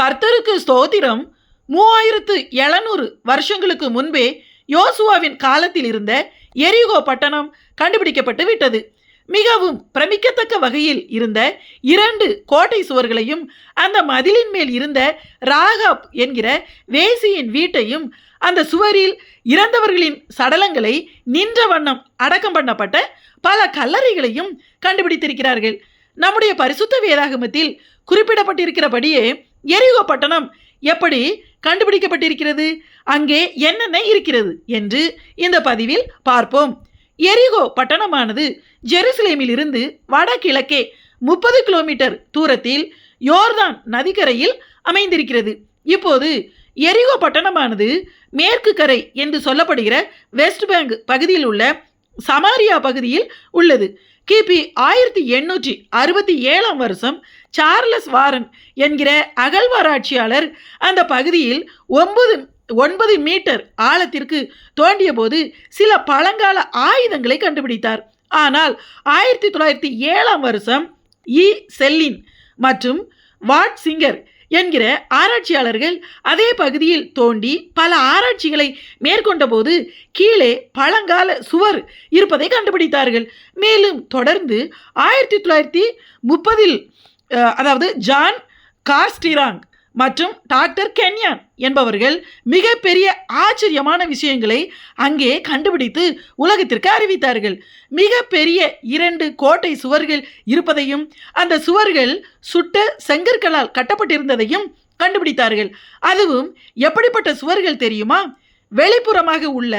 கர்த்தருக்கு ஸ்தோத்திரம். மூவாயிரத்து எழுநூறு வருஷங்களுக்கு முன்பே யோசுவாவின் காலத்தில் இருந்த எரிகோ பட்டணம் கண்டுபிடிக்கப்பட்டு விட்டது. மிகவும் பிரமிக்கத்தக்க வகையில் இருந்த இரண்டு கோட்டை சுவர்களையும் அந்த மதிலின் மேல் இருந்த ராகாப் என்கிற வேசியின் வீட்டையும் அந்த சுவரில் இறந்தவர்களின் சடலங்களை நின்ற வண்ணம் அடக்கம் பண்ணப்பட்ட பல கல்லறைகளையும் கண்டுபிடித்திருக்கிறார்கள். நம்முடைய பரிசுத்த வேதாகமத்தில் குறிப்பிடப்பட்டிருக்கிறபடியே எரிகோ பட்டணம் எப்படி கண்டுபிடிக்கப்பட்டிருக்கிறது? அங்கே என்னென்ன இருக்கிறது என்று இந்த பதிவில் பார்ப்போம். எரிகோ பட்டணமானது ஜெருசலேமில் இருந்து வடகிழக்கே முப்பது கிலோமீட்டர் தூரத்தில் யோர்தான் நதிக்கரையில் அமைந்திருக்கிறது. இப்போது எரிகோ பட்டணமானது மேற்கு கரை என்று சொல்லப்படுகிற வெஸ்ட் பேங்க் பகுதியில் உள்ள சமாரியா பகுதியில் உள்ளது. கிபி ஆயிரத்தி எண்ணூற்றி அறுபத்தி ஏழாம் வருஷம் சார்லஸ் வாரன் என்கிற அகழ்வாராய்ச்சியாளர் அந்த பகுதியில் ஒன்பது ஒன்பது மீட்டர் ஆழத்திற்கு தோண்டிய போது சில பழங்கால ஆயுதங்களை கண்டுபிடித்தார். ஆனால் ஆயிரத்தி தொள்ளாயிரத்தி ஏழாம் வருஷம் இ. செல்லின் மற்றும் வாட் சிங்கர் என்கிற ஆராய்ச்சியாளர்கள் அதே பகுதியில் தோண்டி பல ஆராய்ச்சிகளை மேற்கொண்டபோது கீழே பழங்கால சுவர் இருப்பதை கண்டுபிடித்தார்கள். மேலும் தொடர்ந்து ஆயிரத்தி தொள்ளாயிரத்தி முப்பதில் அதாவது ஜான் கார்ஸ்டிராங் மற்றும் டாக்டர் கென்யான் என்பவர்கள் மிகப்பெரிய ஆச்சரியமான விஷயங்களை அங்கே கண்டுபிடித்து உலகத்திற்கு அறிவித்தார்கள். மிகப்பெரிய இரண்டு கோட்டை சுவர்கள் இருப்பதையும் அந்த சுவர்கள் சுட்ட செங்கற்களால் கட்டப்பட்டிருந்ததையும் கண்டுபிடித்தார்கள். அதுவும் எப்படிப்பட்ட சுவர்கள் தெரியுமா? வெளிப்புறமாக உள்ள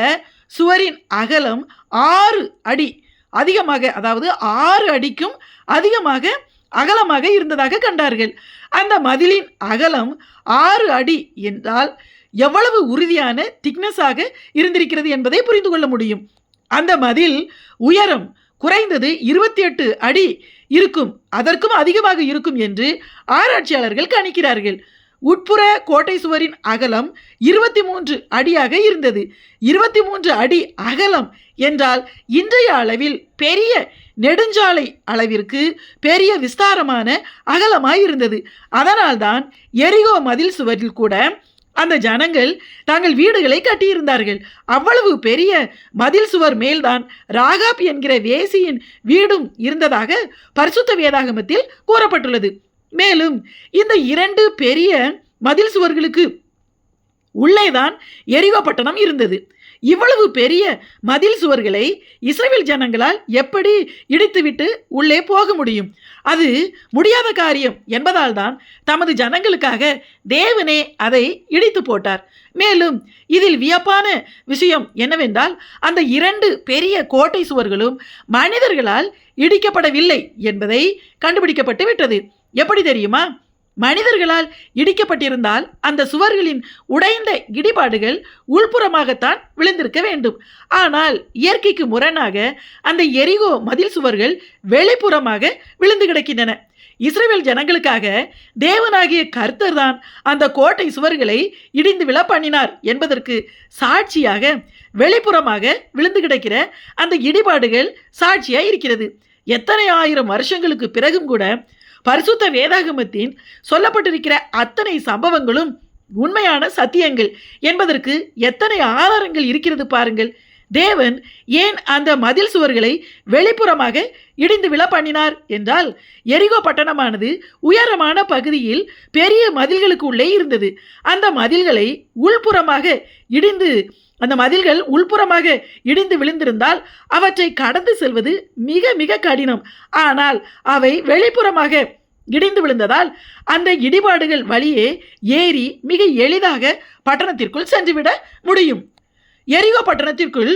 சுவரின் அகலம் ஆறு அடி அதிகமாக அதாவது ஆறு அடிக்கும் அதிகமாக அகலமாக இருந்ததாக கண்டார்கள். அந்த மதிலின் அகலம் ஆறு அடி என்றால் எவ்வளவு உறுதியான திக்னஸாக இருந்திருக்கிறது என்பதை புரிந்து கொள்ள முடியும். அந்த மதில் உயரம் குறைந்தது இருபத்தி எட்டு அடி இருக்கும் அதற்கும் அதிகமாக இருக்கும் என்று ஆராய்ச்சியாளர்கள் கணிக்கிறார்கள். உட்புற கோட்டை சுவரின் அகலம் இருபத்தி மூன்று அடியாக இருந்தது. இருபத்தி மூன்று அடி அகலம் என்றால் இன்றைய அளவில் பெரிய நெடுஞ்சாலை அளவிற்கு பெரிய விஸ்தாரமான அகலமாய் இருந்தது. அதனால்தான் எரிகோ மதில் சுவரில் கூட அந்த ஜனங்கள் தாங்கள் வீடுகளை கட்டியிருந்தார்கள். அவ்வளவு பெரிய மதில் சுவர் மேல்தான் ராகாப் என்கிற வேசியின் வீடும் இருந்ததாக பரிசுத்த வேதாகமத்தில் கூறப்பட்டுள்ளது. மேலும் இந்த இரண்டு பெரிய மதில் சுவர்களுக்கு உள்ளேதான் எரிவப்பட்டணம் பட்டணம் இருந்தது. இவ்வளவு பெரிய மதில் சுவர்களை இஸ்ரேல் ஜனங்களால் எப்படி இடித்துவிட்டு உள்ளே போக முடியும்? அது முடியாத காரியம் என்பதால் தான் தமது ஜனங்களுக்காக தேவனே அதை இடித்து போட்டார். மேலும் இதில் வியப்பான விஷயம் என்னவென்றால் அந்த இரண்டு பெரிய கோட்டை சுவர்களும் மனிதர்களால் இடிக்கப்படவில்லை என்பதை கண்டுபிடிக்கப்பட்டு விட்டது. எப்படி தெரியுமா? மனிதர்களால் இடிக்கப்பட்டிருந்தால் அந்த சுவர்களின் உடைந்த இடிபாடுகள் உள்புறமாகத்தான் விழுந்திருக்க வேண்டும். ஆனால் இயற்கைக்கு முரணாக அந்த எரிகோ மதில் சுவர்கள் வெளிப்புறமாக விழுந்து கிடக்கின்றன. இஸ்ரேல் ஜனங்களுக்காக தேவனாகிய கர்த்தர் தான் அந்த கோட்டை சுவர்களை இடிந்து விழ பண்ணினார் என்பதற்கு சாட்சியாக வெளிப்புறமாக விழுந்து கிடக்கிற அந்த இடிபாடுகள் சாட்சியாக இருக்கிறது. எத்தனை ஆயிரம் வருஷங்களுக்கு பிறகும் கூட பரிசுத்த வேதாகமத்தின் சொல்லப்பட்டிருக்கிற அத்தனை சம்பவங்களும் உண்மையான சத்தியங்கள் என்பதற்கு எத்தனை ஆதாரங்கள் இருக்கிறது பாருங்கள். தேவன் ஏன் அந்த மதில் சுவர்களை வெளிப்புறமாக இடிந்து விழ பண்ணினார் என்றால் எரிகோ பட்டணமானது உயரமான பகுதியில் பெரிய மதில்களுக்கு உள்ளே இருந்தது. அந்த மதில்களை உள்புறமாக இடிந்து அந்த மதில்கள் உள்புறமாக இடிந்து விழுந்திருந்தால் அவற்றை கடந்து செல்வது மிக மிக கடினம். ஆனால் அவை வெளிப்புறமாக இடிந்து விழுந்ததால் அந்த இடிபாடுகள் வழியே ஏறி மிக எளிதாக பட்டணத்திற்குள் சென்றுவிட முடியும். எரிகோ பட்டணத்திற்குள்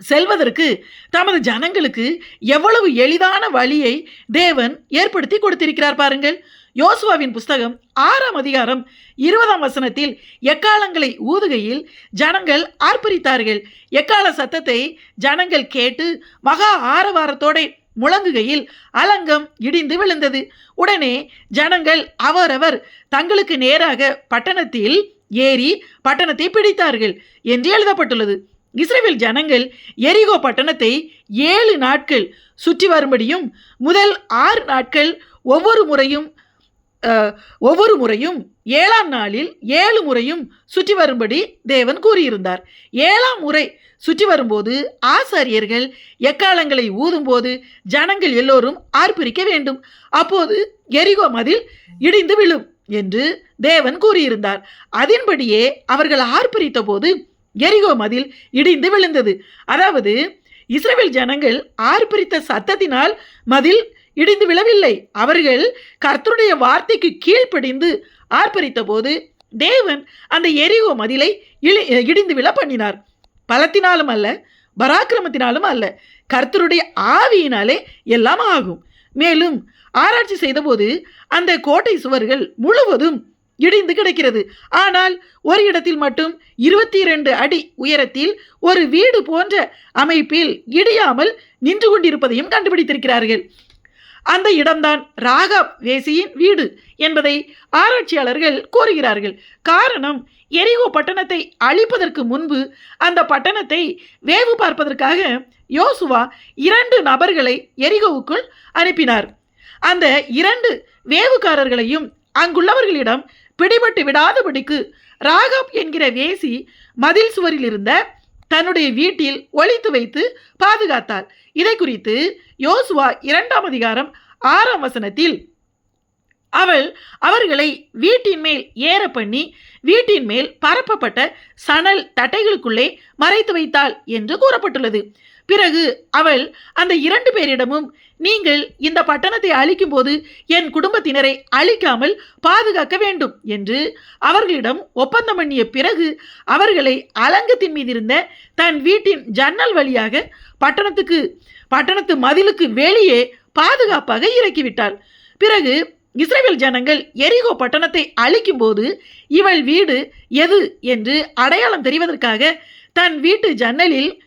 செல்வதற்கு தமது ஜனங்களுக்கு எவ்வளவு எளிதான வழியை தேவன் ஏற்படுத்தி கொடுத்திருக்கிறார் பாருங்கள். யோசுவாவின் புஸ்தகம் ஆறாம் அதிகாரம் இருபதாம் வசனத்தில் எக்காலங்களை ஊதுகையில் ஜனங்கள் ஆர்ப்பரித்தார்கள். எக்கால சத்தத்தை ஜனங்கள் கேட்டு மகா ஆரவாரத்தோட முழங்குகையில் அலங்கம் இடிந்து விழுந்தது. உடனே ஜனங்கள் அவரவர் தங்களுக்கு நேராக பட்டணத்தில் ஏறி பட்டணத்தை பிடித்தார்கள் என்று எழுதப்பட்டுள்ளது. இஸ்ரேல் ஜனங்கள் எரிகோ பட்டணத்தை ஏழு நாட்கள் சுற்றி வரும்படியும் முதல் ஆறு நாட்கள் ஒவ்வொரு முறையும் ஒவ்வொரு முறையும் ஏழாம் நாளில் ஏழு முறையும் சுற்றி வரும்படி தேவன் கூறியிருந்தார். ஏழாம் முறை சுற்றி வரும்போது ஆசாரியர்கள் எக்காலங்களை ஊதும்போது ஜனங்கள் எல்லோரும் ஆர்ப்பரிக்க வேண்டும். அப்போது எரிகோ மதில் இடிந்து விழும். என்று தேவன் கூறியிருந்தார். அதன்படியே அவர்கள் ஆர்ப்பரித்த போது எரிகோ மதில் இடிந்து விழுந்தது. அதாவது இஸ்ரேல் ஜனங்கள் ஆர்ப்பரித்த சத்தத்தினால் மதில் இடிந்து விழவில்லை. அவர்கள் கர்த்தருடைய வார்த்தைக்கு கீழ்ப்படிந்து ஆர்ப்பரித்த போது தேவன் அந்த எரிகோ மதிலை இழி இடிந்து விழ பண்ணினார். பலத்தினாலும் அல்ல பராக்கிரமத்தினாலும் அல்ல. கர்த்தருடைய ஆவியினாலே எல்லாம் ஆகும். மேலும் ஆராய்ச்சி செய்தபோது அந்த கோட்டை சுவர்கள் முழுவதும் இடிந்து கிடக்கிறது. ஆனால் ஒரு இடத்தில் மட்டும் இருபத்தி இரண்டு அடி உயரத்தில் ஒரு வீடு போன்ற அமைப்பில் இடியாமல் நின்று கொண்டிருப்பதையும் கண்டுபிடித்திருக்கிறார்கள். அந்த இடம்தான் ராகவ் வேசியின் வீடு என்பதை ஆராய்ச்சியாளர்கள் கூறுகிறார்கள். காரணம் எரிகோ பட்டணத்தை அழிப்பதற்கு முன்பு அந்த பட்டணத்தை வேவு பார்ப்பதற்காக யோசுவா இரண்டு நபர்களை எரிகோவுக்குள் அனுப்பினார். அந்த இரண்டு வேவுக்காரர்களையும் அங்குள்ளவர்களிடம் பிடிபட்டு விடாதபடிக்கு ராகப் என்கிற வேசி மதில் சுவரில் இருந்த தன்னுடைய வீட்டில் ஒழித்து வைத்து பாதுகாத்தார் இதை குறித்து யோசுவா இரண்டாம் அதிகாரம் ஆறாம் வசனத்தில் அவள் அவர்களை வீட்டின் மேல் ஏற பண்ணி வீட்டின் மேல் பரப்பப்பட்ட சணல் தட்டைகளுக்குள்ளே மறைத்து வைத்தாள் என்று கூறப்பட்டுள்ளது. பிறகு அவள் அந்த இரண்டு பேரிடமும் நீங்கள் இந்த பட்டணத்தை அழிக்கும்போது என் குடும்பத்தினரை அழிக்காமல் பாதுகாக்க வேண்டும் என்று அவர்களிடம் ஒப்பந்தம் பண்ணிய பிறகு அவர்களை அலங்கத்தின் மீது இருந்த தன் வீட்டின் ஜன்னல் வழியாக பட்டணத்துக்கு பட்டணத்து மதிலுக்கு வெளியே பாதுகாப்பாக இறக்கிவிட்டாள். பிறகு இஸ்ரேல் ஜனங்கள் எரிகோ பட்டணத்தை அழிக்கும்போது இவள் வீடு எது என்று அடையாளம் தெரிவதற்காக தன் வீட்டு ஜன்னலில்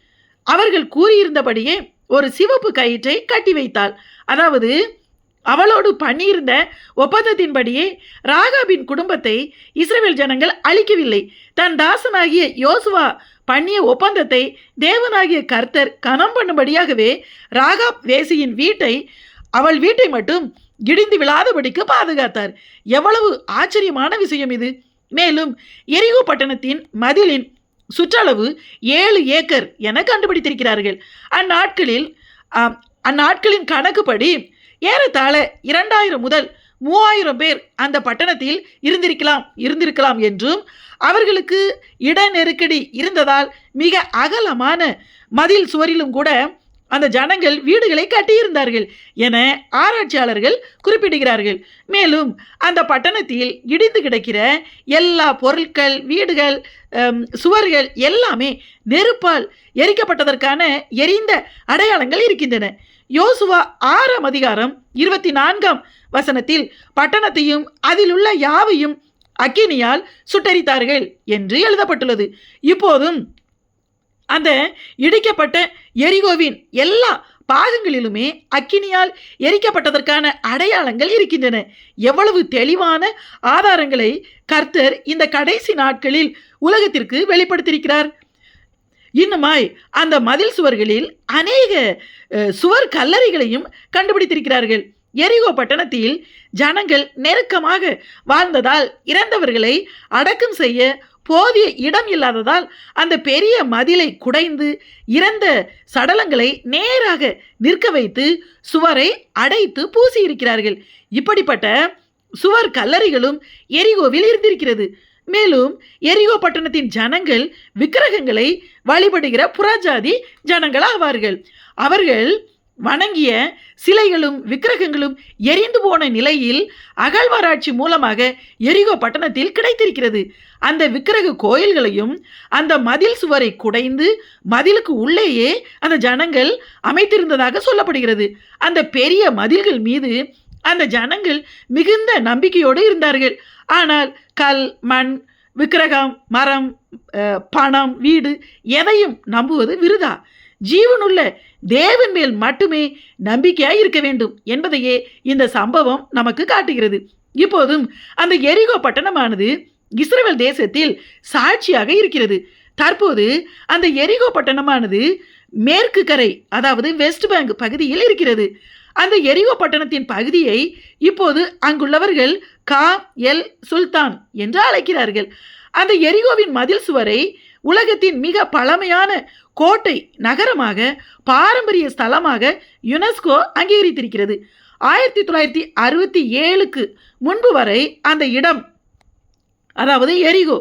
அவர்கள் கூறியிருந்தபடியே ஒரு சிவப்பு கயிற்றை கட்டி வைத்தாள். அதாவது அவளோடு பண்ணியிருந்த ஒப்பந்தத்தின்படியே ராகாபின் குடும்பத்தை இஸ்ரேல் ஜனங்கள் அழிக்கவில்லை. தன் தாசனாகிய யோசுவா பண்ணிய ஒப்பந்தத்தை தேவனாகிய கர்த்தர் கனம் பண்ணும்படியாகவே ராகாப் வேசியின் வீட்டை அவள் வீட்டை மட்டும் இடிந்து விழாதபடிக்கு பாதுகாத்தார். எவ்வளவு ஆச்சரியமான விஷயம் இது. மேலும் எரிகோ பட்டணத்தின் மதிலின் சுற்றளவு ஏழு ஏக்கர் என கண்டுபிடித்திருக்கிறார்கள். அந்நாட்களில் அந்நாட்களின் கணக்குப்படி ஏறத்தாழ இரண்டாயிரம் முதல் மூவாயிரம் பேர் அந்த பட்டணத்தில் இருந்திருக்கலாம் இருந்திருக்கலாம் என்றும் அவர்களுக்கு இட நெருக்கடி இருந்ததால் மிக அகலமான மதில் சுவரிலும் கூட அந்த ஜனங்கள் வீடுகளை கட்டியிருந்தார்கள் என ஆராய்ச்சியாளர்கள் குறிப்பிடுகிறார்கள். மேலும் அந்த பட்டணத்தில் இடிந்து கிடக்கிற எல்லா பொருட்கள் வீடுகள் சுவர்கள் எல்லாமே நெருப்பால் எரிக்கப்பட்டதற்கான எரிந்த அடையாளங்கள் இருக்கின்றன. யோசுவா ஆறாம் அதிகாரம் இருபத்தி நான்காம் வசனத்தில் பட்டணத்தையும் அதில் உள்ள யாவையும் அக்கினியால் சுட்டரித்தார்கள் என்று எழுதப்பட்டுள்ளது. இப்போதும் அந்த இடிக்கப்பட்ட எரிகோவின் எல்லா பாகங்களிலுமே அக்கினியால் எரிக்கப்பட்டதற்கான அடையாளங்கள் இருக்கின்றன. எவ்வளவு தெளிவான ஆதாரங்களை கர்த்தர் இந்த கடைசி நாட்களில் உலகத்திற்கு வெளிப்படுத்தியிருக்கிறார். இன்னுமாய் அந்த மதில் சுவர்களில் அநேக சுவர் கல்லறைகளையும் கண்டுபிடித்திருக்கிறார்கள். எரிகோ பட்டணத்தில் ஜனங்கள் நெருக்கமாக வாழ்ந்ததால் இறந்தவர்களை அடக்கம் செய்ய போதிய இடம் இல்லாததால் அந்த பெரிய மதிலை குடைந்து இறந்த சடலங்களை நேராக நிற்க வைத்து சுவரை அடைத்து பூசியிருக்கிறார்கள். இப்படிப்பட்ட சுவர் கல்லறைகளும் எரிகோவில் இருந்திருக்கிறது. மேலும் எரிகோ பட்டணத்தின் ஜனங்கள் விக்கிரகங்களை வழிபடுகிற புறஜாதி ஜனங்கள் ஆவார்கள் அவர்கள் வணங்கிய சிலைகளும் விக்கிரகங்களும் எரிந்து போன நிலையில் அகழ்வாராய்ச்சி மூலமாக எரிகோ பட்டணத்தில் கிடைத்திருக்கிறது. அந்த விக்கிரக கோயில்களையும் அந்த மதில் சுவரை குடைந்து மதிலுக்கு உள்ளேயே அந்த ஜனங்கள் அமைத்திருந்ததாக சொல்லப்படுகிறது. அந்த பெரிய மதில்கள் மீது அந்த ஜனங்கள் மிகுந்த நம்பிக்கையோடு இருந்தார்கள். ஆனால் கல் மண் விக்கிரகம் மரம் பணம் வீடு எதையும் நம்புவது விருதா? ஜீவனுள்ள தேவன் மேல் மட்டுமே நம்பிக்கையாய் இருக்க வேண்டும் என்பதையே இந்த சம்பவம் நமக்கு காட்டுகிறது. இப்போதும் அந்த எரிகோ பட்டணமானது இஸ்ரேல் தேசத்தில் சாட்சியாக இருக்கிறது. தற்போது அந்த எரிகோ பட்டணமானது மேற்கு கரை அதாவது வெஸ்ட் பேங்க் பகுதியில் இருக்கிறது. அந்த எரிகோ பட்டணத்தின் பகுதியை இப்போது அங்குள்ளவர்கள் கா எல் சுல்தான் என்று அழைக்கிறார்கள். அந்த எரிகோவின் மதில் சுவரை உலகத்தின் மிக பழமையான கோட்டை நகரமாக பாரம்பரிய ஸ்தலமாக யுனெஸ்கோ அங்கீகரித்திருக்கிறது. ஆயிரத்தி தொள்ளாயிரத்தி அறுபத்தி ஏழுக்கு முன்பு வரை அந்த இடம் அதாவது எரிகோ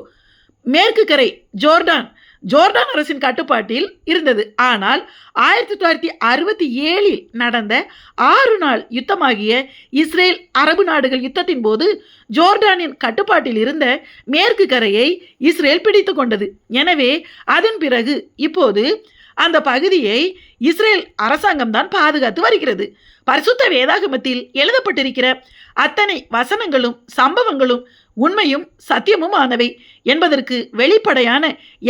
மேற்கு கரை ஜோர்டான் ஜோர்டான் அரசின் கட்டுப்பாட்டில் இருந்தது. ஆனால் ஆயிரத்தி தொள்ளாயிரத்தி அறுபத்தி ஏழில் நடந்த ஆறு நாள் யுத்தமாகிய இஸ்ரேல் அரபு நாடுகள் யுத்தத்தின் போது ஜோர்டானின் கட்டுப்பாட்டில் இருந்த மேற்கு கரையை இஸ்ரேல் பிடித்து கொண்டது. எனவே அதன் பிறகு இப்போது அந்த பகுதியை இஸ்ரேல் அரசாங்கம் தான் பாதுகாத்து வருகிறது. பரிசுத்த வேதாகமத்தில் எழுதப்பட்டிருக்கிற அத்தனை வசனங்களும் சம்பவங்களும் உண்மையும் சத்தியமும் ஆனவை என்பதற்கு வெளிப்படையான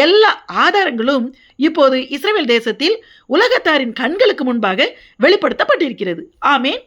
எல்லா ஆதாரங்களும் இப்போது இஸ்ரேல் தேசத்தில் உலகத்தாரின் கண்களுக்கு முன்பாக வெளிப்படுத்தப்பட்டிருக்கிறது. ஆமேன்.